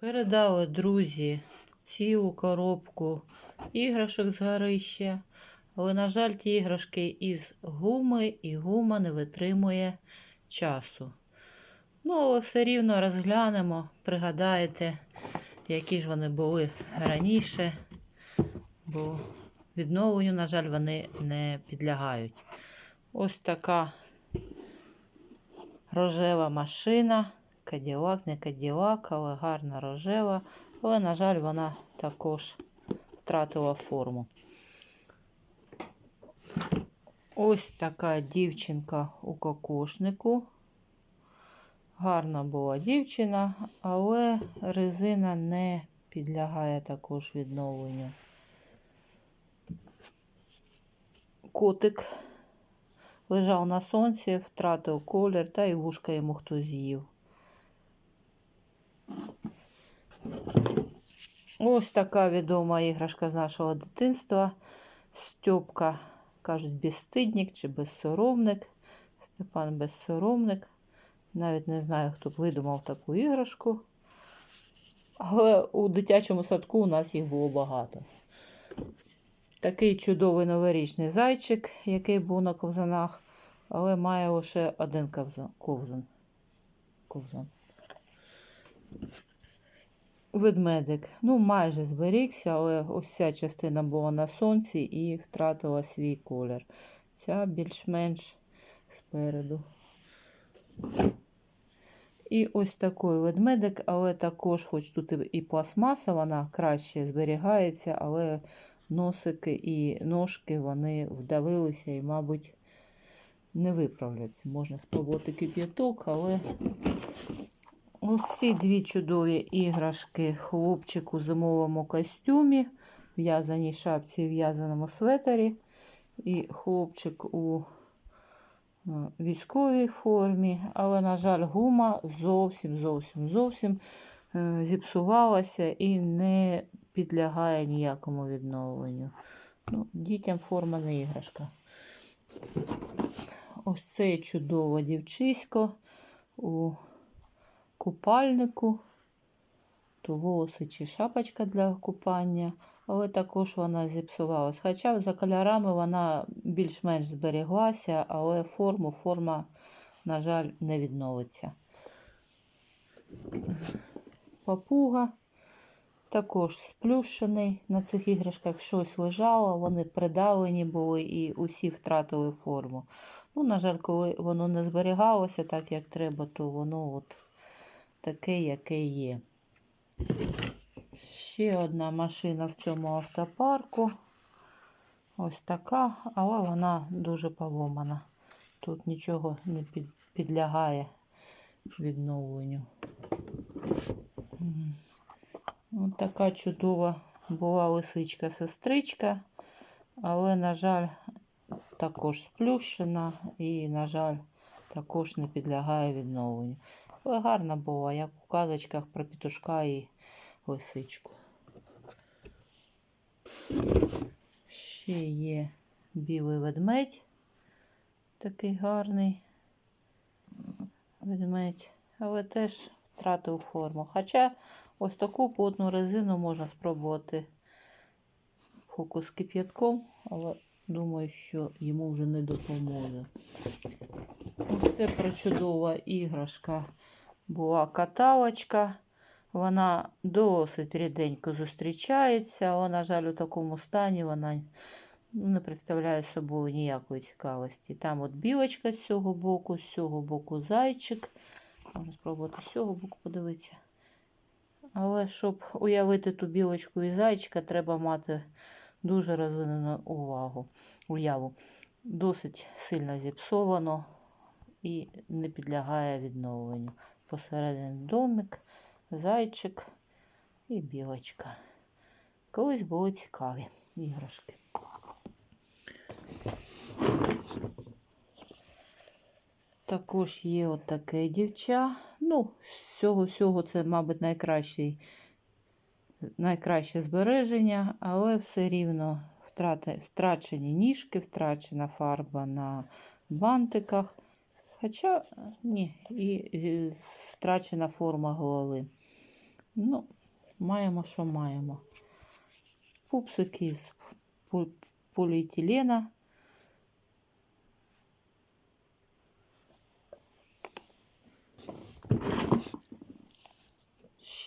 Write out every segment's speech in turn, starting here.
Передали друзі цілу коробку іграшок з горища. Але, на жаль, ті іграшки із гуми, і гума не витримує часу. Ну, але все рівно розглянемо, пригадаєте, які ж вони були раніше, бо відновленню, на жаль, вони не підлягають. Ось така рожева машина. Каділак, не Каділак, але гарна рожева. Але, на жаль, вона також втратила форму. Ось така дівчинка у кокошнику. Гарна була дівчина, але резина не підлягає також відновленню. Котик лежав на сонці, втратив колір, та й вушка йому хтось з'їв. Ось така відома іграшка з нашого дитинства. Стьопка, кажуть, безстидник чи безсоромник. Степан безсоромник. Навіть не знаю, хто б видумав таку іграшку. Але у дитячому садку у нас їх було багато. Такий чудовий новорічний зайчик, який був на ковзанах, але має лише один ковзан. ковзан. ковзан. Ведмедик. Ну, майже зберігся, але ось ця частина була на сонці і втратила свій колір. Ця більш-менш спереду. І ось такий ведмедик, але також, хоч тут і пластмаса, вона краще зберігається, але носики і ножки вони вдавилися і, мабуть, не виправляться. Можна спробувати кип'яток, але ось ці дві чудові іграшки хлопчик у зимовому костюмі, в'язаній шапці в'язаному светері, і хлопчик у е, військовій формі, але, на жаль, гума зовсім, зовсім, зовсім е, зіпсувалася і не підлягає ніякому відновленню. Ну, дітям форма не іграшка. Ось це чудове дівчисько у купальнику. То волоси чи шапочка для купання, але також вона зіпсувалась. Хоча за кольорами вона більш-менш зберіглася, але форму форма, на жаль, не відновиться. Папуга також сплющений. На цих іграшках щось лежало, вони придавлені були і усі втратили форму. Ну, на жаль, коли воно не зберігалося так, як треба, то воно от таке, яке є. Ще одна машина в цьому автопарку. Ось така, але вона дуже поломана. Тут нічого не підлягає відновленню. Ось така чудова була лисичка-сестричка, але, на жаль, також сплющена і, на жаль, також не підлягає відновленню. Але гарна була, як у казочках про петушка і лисичку. Ще є білий ведмедь, такий гарний ведмедь, але теж втратив форму. Хоча ось таку плотну резину можна спробувати фокус кип'ятком, але думаю, що йому вже не допоможе. Ось це причудова іграшка була каталочка. Вона досить ріденько зустрічається, але, на жаль, у такому стані вона ну, не представляє собою ніякої цікавості. Там от білочка з цього боку, з цього боку зайчик. Можна спробувати з цього боку подивитися. Але щоб уявити ту білочку і зайчика, треба мати дуже розвинену увагу, уяву. Досить сильно зіпсовано і не підлягає відновленню. Посередині домик, зайчик і білочка. Колись були цікаві іграшки. Також є от таке дівча. Ну, з цього всього це, мабуть, найкращий, найкраще збереження, але все рівно втрати, втрачені ніжки, втрачена фарба на бантиках. Хоча ні, і, втрачена форма голови. Ну, маємо, що маємо. Пупсики з поліетилена.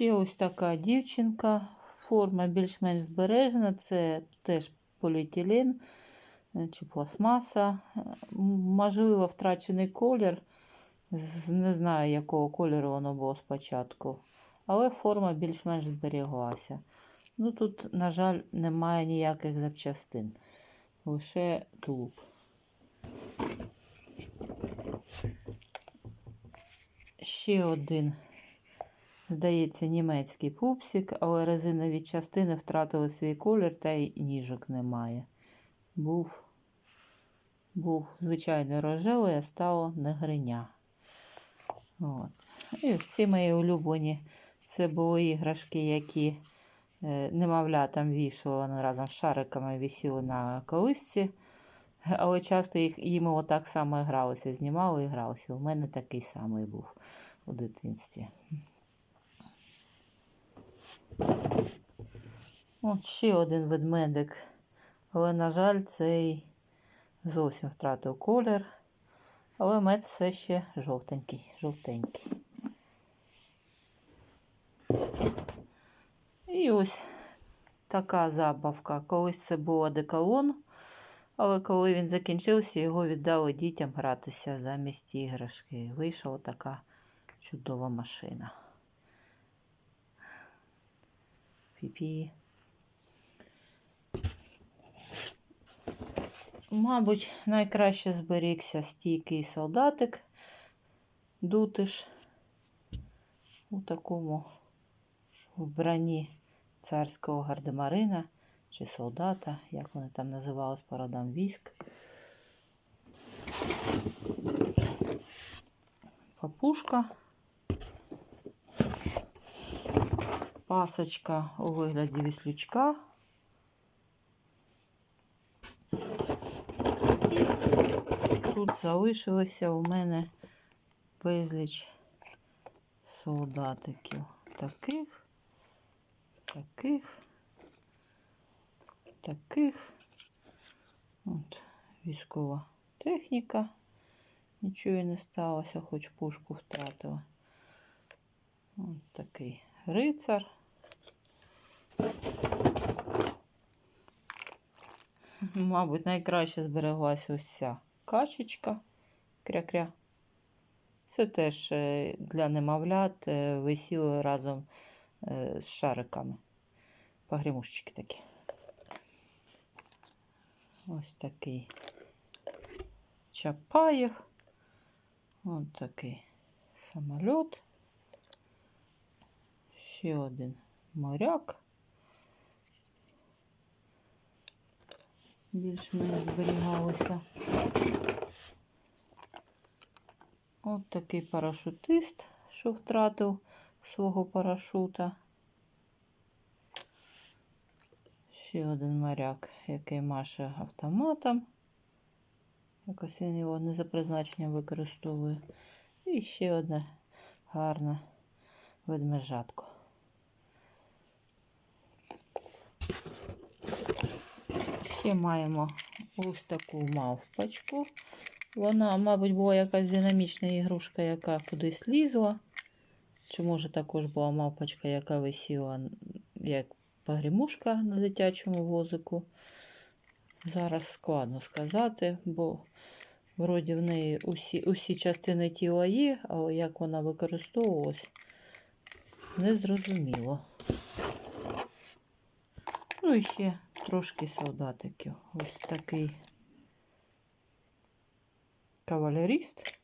Ще ось така дівчинка. Форма більш-менш збережена. Це теж поліетилен е, чи пластмаса. Е, Можливо, втрачений колір. Не знаю, якого кольору воно було спочатку. Але форма більш-менш зберіглася. Ну тут, на жаль, немає ніяких запчастин. Лише тулуб. Ще один, здається, німецький пупсик, але резинові частини втратили свій колір та й ніжок немає. Був, був звичайно рожевий, а стало негриня. От. І всі мої улюблені це були іграшки, які е, немовлятам вішали вони разом з шариками висіли на колисці. Але часто їх їм отак само гралося, знімали і гралися. У мене такий самий був у дитинстві. От ще один ведмедик. Але, на жаль, цей зовсім втратив колір. Але мед все ще жовтенький, жовтенький. І ось така забавка. Колись це був одеколон, але коли він закінчився, його віддали дітям гратися замість іграшки. Вийшла така чудова машина. Піпі. Мабуть, найкраще зберігся стійкий солдатик дутиш у такому вбранні царського гардемарина чи солдата, як вони там називались по родам військ. Папушка. Пасочка у вигляді віслючка. Тут залишилося у мене безліч солдатиків. Таких, таких, таких. От, військова техніка. Нічого не сталося, хоч пушку втратила. От такий рицар. Мабуть, найкраще збереглася ця качечка. Кря-кря. Це теж е, для немовлят е, висіли разом е, з шариками. Погремушечки такі. Ось такий Чапаєв. Ось такий самоліт. Ще один моряк. Більш-менш зберігалося. От такий парашутист, що втратив свого парашута. Ще один моряк, який маше автоматом. Якось він його не за призначенням використовує. І ще одне гарне ведмежатко. Ще маємо ось таку мавпочку. Вона, мабуть, була якась динамічна ігрушка, яка кудись лізла. Чи може також була мавпочка, яка висіла як погрімушка на дитячому возику. Зараз складно сказати, бо вроді в неї усі, усі частини тіла є, але як вона використовувалась, не зрозуміло. Ну і ще трошки солдатиків. Ось такий кавалеріст.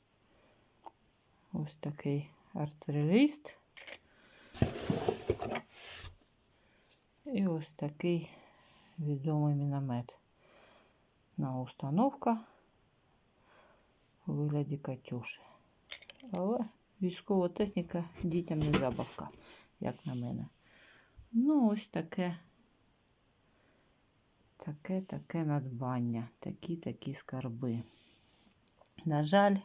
Ось такий артилеріст. І ось такий відомий міномет. На установка у вигляді Катюші. Але військова техніка дітям не забавка, як на мене. Ну, ось таке. Таке таке надбання, такі такі скарби. На жаль,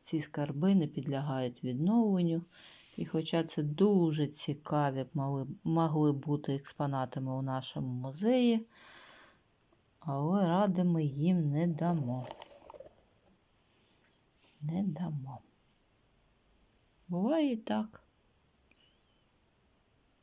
ці скарби не підлягають відновленню І хоча це дуже цікаві б могли бути експонатами у нашому музеї, але ради ми їм не дамо. Не дамо. Буває і так.